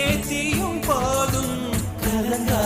ஏத்தியும் பாடும் கலங்கா